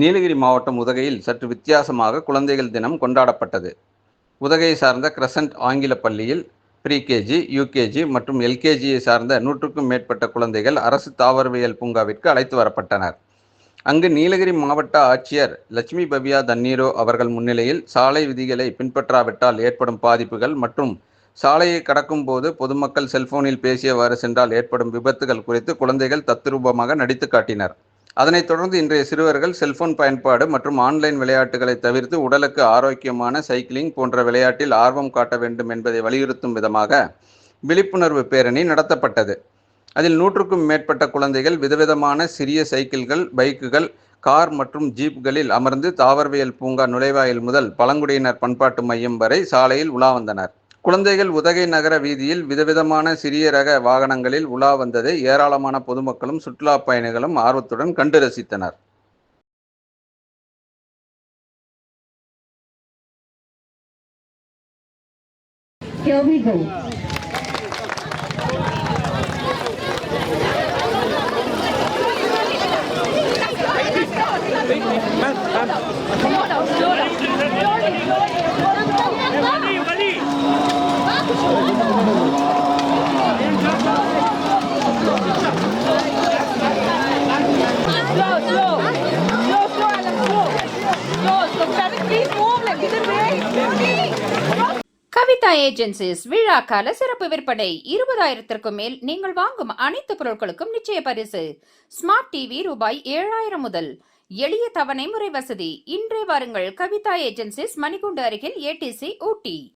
நீலகிரி மாவட்டம் உதகையில் சற்று வித்தியாசமாக குழந்தைகள் தினம் கொண்டாடப்பட்டது. உதகையை சார்ந்த கிரசன்ட் ஆங்கில பள்ளியில் ப்ரீகேஜி யூகேஜி மற்றும் எல்கேஜியை சார்ந்த நூற்றுக்கும் மேற்பட்ட குழந்தைகள் அரசு தாவரவியல் பூங்காவிற்கு அழைத்து வரப்பட்டனர். அங்கு நீலகிரி மாவட்ட ஆட்சியர் லட்சுமி பவ்யா தன்னீரோ அவர்கள் முன்னிலையில் சாலை விதிகளை பின்பற்றாவிட்டால் ஏற்படும் பாதிப்புகள் மற்றும் சாலையை கடக்கும் போது பொதுமக்கள் செல்போனில் பேசியவாறு சென்றால் ஏற்படும் விபத்துகள் குறித்து குழந்தைகள் தத்ரூபமாக நடித்து காட்டினர். அதனைத் தொடர்ந்து இன்றைய சிறுவர்கள் செல்போன் பயன்பாடு மற்றும் ஆன்லைன் விளையாட்டுகளை தவிர்த்து உடலுக்கு ஆரோக்கியமான சைக்கிளிங் போன்ற விளையாட்டில் ஆர்வம் காட்ட வேண்டும் என்பதை வலியுறுத்தும் விதமாக விழிப்புணர்வு பேரணி நடத்தப்பட்டது. அதில் நூற்றுக்கும் மேற்பட்ட குழந்தைகள் விதவிதமான சிறிய சைக்கிள்கள் பைக்குகள் கார் மற்றும் ஜீப்களில் அமர்ந்து தாவரவியல் பூங்கா நுழைவாயில் முதல் பழங்குடியினர் பண்பாட்டு மையம் வரை சாலையில் உலா வந்தனர். குழந்தைகள் உதகை நகர வீதியில் விதவிதமான சிறிய ரக வாகனங்களில் உலா வந்ததை ஏராளமான பொதுமக்களும் சுற்றுலா பயணிகளும் ஆர்வத்துடன் கண்டு ரசித்தனர் Here we go. Kavitha agencies விழாக்கால சிறப்பு விற்பனை. இருபதாயிரத்திற்கும் மேல் நீங்கள் வாங்கும் அனைத்து பொருட்களுக்கும் நிச்சய பரிசு. ஸ்மார்ட் டிவி ரூபாய் ஏழாயிரம் முதல். எளிய தவணை முறை வசதி. இன்றே வாருங்கள் கவிதா ஏஜென்சிஸ் மணிகுண்டு அருகில் ஏடிசி ஊட்டி.